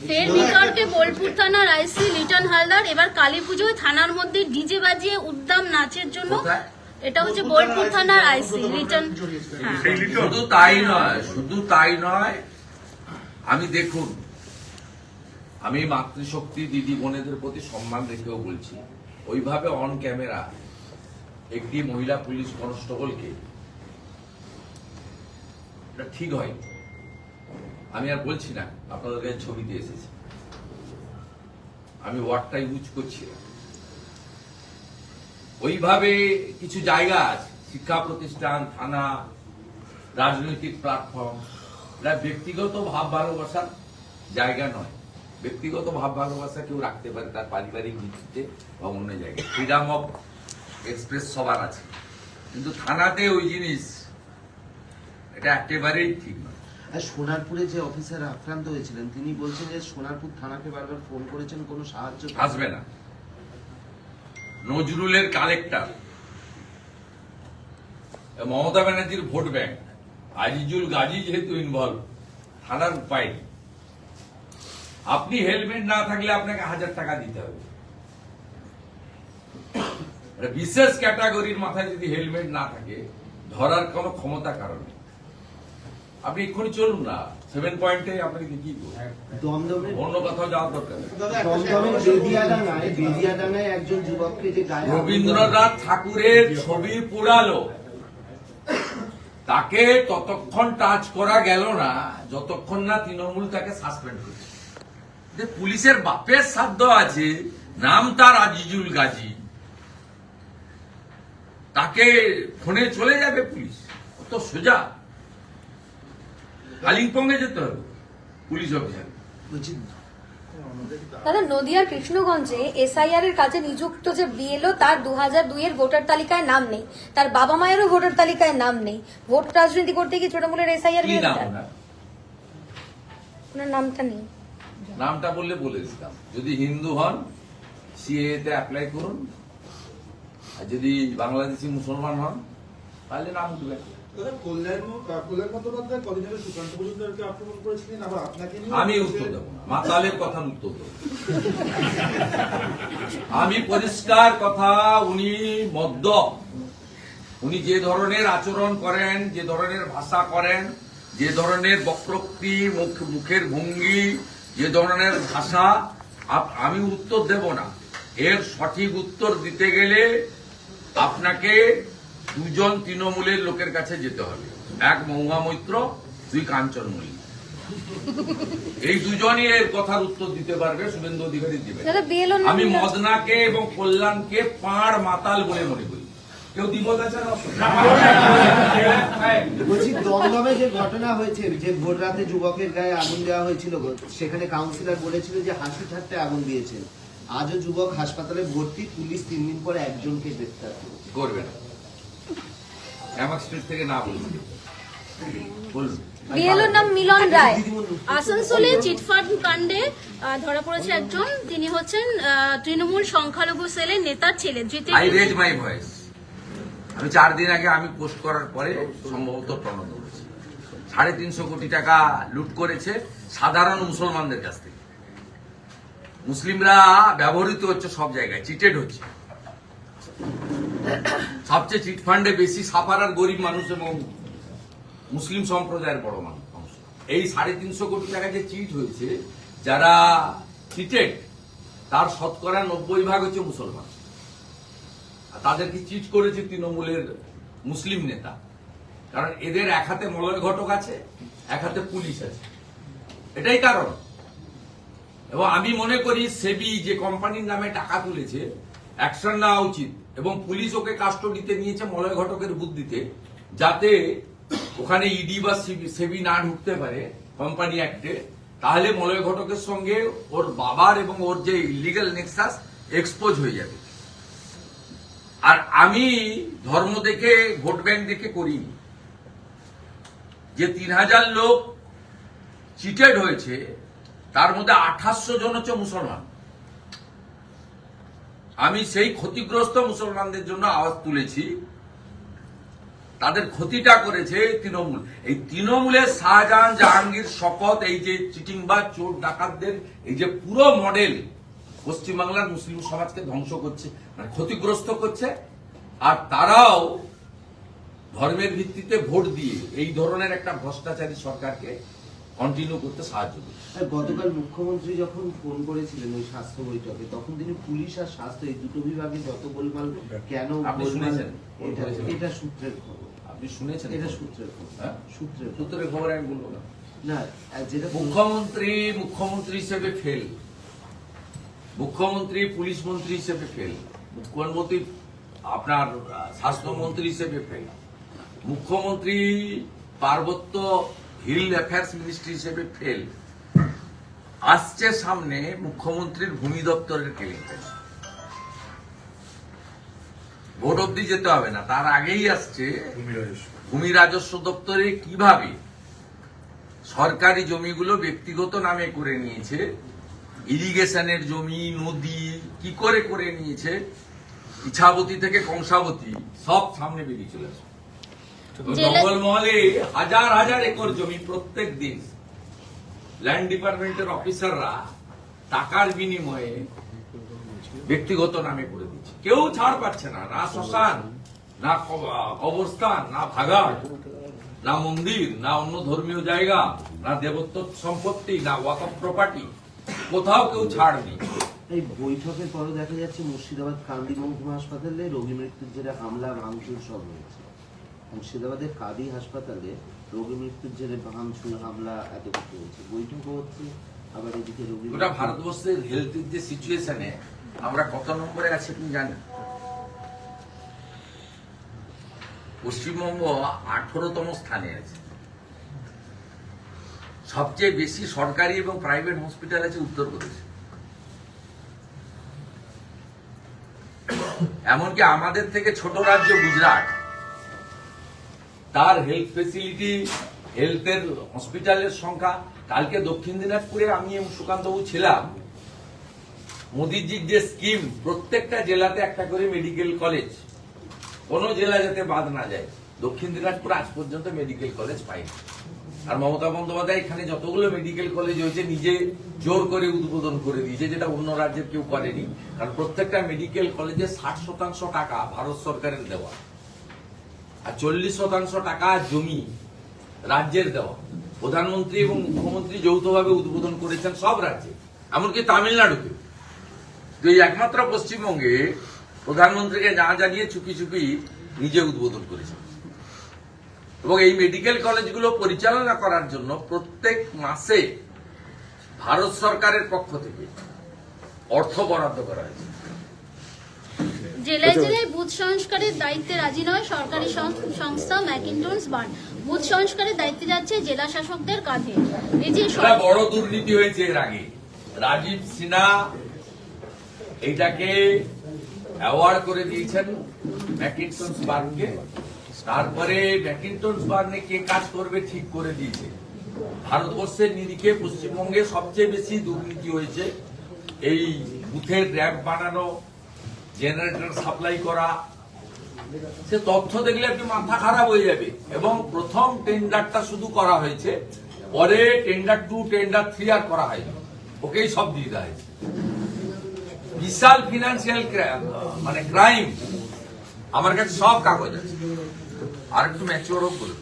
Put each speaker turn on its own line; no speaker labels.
ফের বিতর্কে বোলপুর থানার আইসি লিটন হালদার এবার কালী পুজোয় থানার মধ্যে ডিজে বাজিয়ে উদ্দাম নাচের জন্য। এটা হচ্ছে বোলপুর থানার আইসি লিটন। হ্যাঁ।
শুধু তাই নয় শুধু তাই নয় আমি দেখুন আমি মাতৃশক্তি দিদি বোনেদের প্রতি সম্মান রেখেও বলছি ওইভাবে অন ক্যামেরা একটি মহিলা পুলিশ কনস্টেবলকে এটা ঠিক হয় আমি আর বলছি না, আপনাদের কাছে ছবিতে এসেছে। আমি ওয়ার্ডটা ইউজ করছি ওইভাবে কিছু জায়গা আছে, শিক্ষা প্রতিষ্ঠান, থানা, রাজনৈতিক প্ল্যাটফর্ম এটা ব্যক্তিগত ভাব ভালোবাসার জায়গা নয়। ব্যক্তিগত ভাব ভালোবাসা কেউ রাখতে পারে তার পারিবারিক ভিত্তিতে বা অন্য জায়গায়। ফ্রিডাম অফ এক্সপ্রেস সবার আছে। কিন্তু থানাতে ওই জিনিস, এটা একেবারেই ঠিক নয়।
আর সোনারপুরে যে অফিসার আক্রান্ত হয়েছিলেন, তিনি বলছেন যে সোনারপুর থানাকে বারবার ফোন করেছেন, কোনো সাহায্য
আসবে না। নজরুলের কালেক্টর, মমতা ব্যানার্জির ভোট ব্যাংক, আজিজুল গাজী যেহেতু ইনভলভ থানার উপায়। আপনি হেলমেট না থাকলে আপনাকে হাজার টাকা দিতে হবে। একটা বিশেষ ক্যাটাগরির মাথায় যদি হেলমেট না থাকে, ধরার কোনো ক্ষমতা কারণে আপনি এক্ষুনি চলুন না। সেভেন পয়েন্টে আপনাকে কি
দমদমে
অন্য কোথাও যাওয়ার দরকার
দমদমে বেদিয়াডাঙ্গায় বেদিয়াডাঙ্গায় একজন যুবককে যে গায়ে
রবীন্দ্রনাথ ঠাকুরের ছবি পোড়ালো তাকে ততক্ষণ টাচ করা গেল না যতক্ষণ না তৃণমূল তাকে সাসপেন্ড করছে। যে পুলিশের বাপের সাধ্য আছে নাম তার আজিজুল গাজী। তাকে ফোনে চলে যাবে পুলিশ। তো সোজা। কালিম্পংয়ে যেতে হবে পুলিশ অফিসার।
বলছি
দাদা নদিয়ার কৃষ্ণগঞ্জে এসআইআর এর কাজে নিযুক্ত যে বিএলও তার দু হাজার দুইয়ের ভোটার তালিকায় নাম নেই। তার বাবা মায়েরও ভোটার তালিকায় নাম নেই। ভোট রাজনীতি করতে গিয়ে তৃণমূলের এসআইআর?
ওনার?
নামটা নেই।
নামটা বললে বলে দিতাম। যদি হিন্দু হন সিএ তে অ্যাপ্লাই করুন। আর যদি বাংলাদেশি মুসলমান হন তাহলে নাম উঠবে। আমি উত্তর দেবো না। মাতালের কথা উত্তর দেবো। আমি পরিষ্কার কথা, উনি মদ্য। উনি যে ধরনের আচরণ করেন, যে ধরনের ভাষা করেন, যে ধরনের বক্রোক্তি, মুখ- মুখের ভঙ্গি, যে ধরনের ভাষা আমি উত্তর দেব না। এর সঠিক উত্তর দিতে গেলে আপনাকে দুজন তৃণমূলের লোকের কাছে যেতে হবে। এক মহুয়া মৈত্র দুই কাঞ্চন মল্লিক। এই দুজনই এর কথার উত্তর দিতে পারবে শুভেন্দু অধিকারী দিবে। আমি মদনাকে এবং কল্যাণকে পাঁড় মাতাল বলে মনে করি। কেউ দ্বিমত আছে
বলছি দমদমে যে ঘটনা হয়েছে যে ভোর রাতে যুবকের গায়ে আগুন দেওয়া হয়েছিল সেখানে কাউন্সিলর বলেছিল যে হাসি ঠাট্টে আগুন দিয়েছেন। আজও যুবক হাসপাতালে ভর্তি পুলিশ তিন দিন পরে একজনকে গ্রেফতার
করবে না। অ্যামাক স্ট্রিট থেকে না
বিএলওর নাম মিলন রায়।
আসানসোলে চিটফান্ড কাণ্ডে ধরা পড়েছে একজন। তিনি হচ্ছেন তৃণমূল সংখ্যালঘু সেলের নেতার ছেলে
আই রেজ মাই ভয়েস আমি চার দিন আগে আমি পোস্ট করার পরে সম্ভবত প্রণত করেছি। সাড়ে তিনশো কোটি টাকা লুট করেছে সাধারণ মুসলমানদের কাছ থেকে। মুসলিমরা ব্যবহৃত হচ্ছে সব জায়গায় চিটেড হচ্ছে। সবচেয়ে চিট ফান্ডে বেশি সাফার আর গরিব মানুষ এবং মুসলিম সম্প্রদায়ের বড় মানুষ। এই সাড়ে তিনশো কোটি টাকা যে চিট হয়েছে, যারা চিটেড তার শতকরা নব্বই ভাগ হচ্ছে মুসলমান। তাদেরকে চিট করেছে তৃণমূলের মুসলিম নেতা? কারণ এদের এক হাতে মলয় ঘটক আছে, এক হাতে পুলিশ আছে। এটাই কারণ। এবং আমি মনে করি সেবি যে কোম্পানির নামে টাকা তুলেছে অ্যাকশন নেওয়া উচিত। এবং পুলিশ ওকে কাস্টডিতে নিয়েছে মলয় ঘটকের বুদ্ধিতে, যাতে ওখানে ইডি বা সিবি- সেবি না ঢুকতে পারে কোম্পানি অ্যাক্টে তাহলে মলয় ঘটকের সঙ্গে ওর বাবার এবং ওর যে ইলিগাল নেক্সাস এক্সপোজ হয়ে যাবে। আর আমি ধর্ম দেখে ভোট ব্যাংক দেখে করিনি। যে তিন হাজার লোক চিটেড হয়েছে, তার মধ্যে আঠাশশো জন হচ্ছে মুসলমান। আমি সেই ক্ষতিগ্রস্ত মুসলমানদের জন্য আওয়াজ তুলেছি। তাদের ক্ষতিটা করেছে তৃণমূল। এই তৃণমূলের শাহজাহান জাহাঙ্গীর শপথ, এই যে চিটিংবাজ চোর, ডাকাতদের, এই যে পুরো মডেল পশ্চিমবাংলার মুসলিম সমাজকে ধ্বংস করছে মানে ক্ষতিগ্রস্ত করছে, আর তারাও ধর্মের ভিত্তিতে ভোট দিয়ে এই ধরনের একটা ভ্রষ্টাচারী সরকারকে কন্টিনিউ করতে সাহায্য
আর গতকাল মুখ্যমন্ত্রী যখন ফোন করেছিলেন ওই স্বাস্থ্য বৈঠকে তখন তিনি পুলিশ আর স্বাস্থ্য এই দুটো বিভাগে যত গোলমাল কেন
আপনি শুনেছেন?
এটা সূত্রের খবর।
আপনি শুনেছেন
এটা সূত্রের খবর।
হ্যাঁ?
সূত্রের
সূত্রের খবর আমি বলব না।
না যেটা
মুখ্যমন্ত্রী মুখ্যমন্ত্রী হিসেবে ফেল মুখ্যমন্ত্রী পুলিশ মন্ত্রী হিসেবে ফেল মুখ্যমন্ত্রী আপনার স্বাস্থ্যমন্ত্রী হিসেবে ফেল মুখ্যমন্ত্রী পার্বত্য হিল অ্যাফেয়ার্স মিনিস্ট্রি হিসেবে ফেল। আসছে সামনে মুখ্যমন্ত্রীর ভূমি দপ্তরের কেলেঙ্কারি। ভোট অব্দি যেতে হবে না তার আগেই আসছে ভূমি রাজস্ব। দপ্তরে কীভাবে? সরকারি জমিগুলো ব্যক্তিগত নামে করে নিয়েছে ইরিগেশনের জমি নদী কি করে করে নিয়েছে ইছাবতী থেকে কংসাবতী সব সামনে বেরিয়ে চলে আসে
জেলা-
জঙ্গলমহলে হাজার হাজার একর জমি প্রত্যেক দিন। ল্যান্ড ডিপার্টমেন্টের অফিসাররা টাকার বিনিময়ে ব্যক্তিগত নামে করে দিচ্ছে। কেউ ছাড় পাচ্ছে না না শ্মশান না কবরস্থান না ভাগাড় না মন্দির না অন্য ধর্মীয় জায়গা না দেবত্ব সম্পত্তি না ওয়াকফ প্রপার্টি কোথাও কেউ ছাড় নেই।
এই বৈঠকের পরে দেখা যাচ্ছে মুর্শিদাবাদ কান্দি মহকুমা হাসপাতালে রোগী মৃত্যুর জেরে হামলা ভাঙচুর সব হয়েছে। মুর্শিদাবাদের কাদি হাসপাতালে রোগী মৃত্যুর জেরে ভাঙচুর হামলা, এত কিছু হয়েছে। বৈঠকও হচ্ছে, আবার এদিকে রোগী
গোটা ভারতবর্ষের হেলথের যে সিচুয়েশনে আমরা কত নম্বরে আছি আপনি জানেন? পশ্চিমবঙ্গ আঠারোতম স্থানে আছে। সবচেয়ে বেশি সরকারি এবং প্রাইভেট হসপিটাল আছে উত্তরপ্রদেশে। এমনকি আমাদের থেকে ছোট রাজ্য গুজরাট। তার হেলথ ফেসিলিটি হেলথের হসপিটালের সংখ্যা। কালকে দক্ষিণ দিনাজপুরে আমি সুকান্তবাবু ছিলাম। মোদিজির যে স্কিম প্রত্যেকটা জেলাতে একটা করে মেডিকেল কলেজ কোন জেলা যাতে বাদ না যায়। দক্ষিণ দিনাজপুর আজ পর্যন্ত মেডিকেল কলেজ পায়নি আর মমতা বন্দ্যোপাধ্যায় এখানে যতগুলো মেডিকেল কলেজ হয়েছে, নিজে জোর করে উদ্বোধন করে দিয়েছে, যেটা অন্য রাজ্যের কেউ করেনি। কারণ প্রত্যেকটা মেডিকেল কলেজে ষাট শতাংশ টাকা ভারত সরকারের দেওয়া। আর চল্লিশ শতাংশ টাকা জমি রাজ্যের দেওয়া। প্রধানমন্ত্রী এবং মুখ্যমন্ত্রী যৌথভাবে উদ্বোধন করেছেন সব রাজ্যে, এমনকি তামিলনাড়ুতে তো একমাত্র পশ্চিমবঙ্গে প্রধানমন্ত্রীকে না জানিয়ে চুপি চুপি নিজে উদ্বোধন করেছেন। এবং এই মেডিকেল কলেজগুলো পরিচালনা করার জন্য প্রত্যেক মাসে ভারত সরকারের পক্ষ থেকে অর্থ বরাদ্দ করা হয়েছে।
জেলায় জেলায় বুথ সংস্কারের দায়িত্বে রাজি নয় সরকারি সংস্থা ম্যাকিন্টনস বার্ন বুথ সংস্কারের দায়িত্বে যাচ্ছে জেলা শাসকদের কাঁধে। এই যে
বড় দুর্নীতি হয়েছে এর আগে। রাজীব সিনহা এইটাকে অ্যাওয়ার্ড করে দিয়েছেন ম্যাকিনটনস বার্নকে তারপরে ম্যাকিনটনস বার্নে কে কাজ করবে ঠিক করে দিয়েছে। ভারতবর্ষের নিরিখে পশ্চিমবঙ্গে সবচেয়ে বেশি দুর্নীতি হয়েছে। এই বুথের র্যাম্প বানানো জেনারেটর সাপ্লাই করা, সে তথ্য দেখলে আপনি মাথা খারাপ হয়ে যাবে। এবং প্রথম টেন্ডারটা শুধু করা হয়েছে, পরে টেন্ডার টু, টেন্ডার থ্রি আর করা হয়নি। ওকেই সব দিয়ে দেওয়া হয়েছে। বিশাল ফিনান্সিয়াল মানে ক্রাইম আমার কাছে সব কাগজ আছে। আর একটু ম্যাচিওর হোক বলে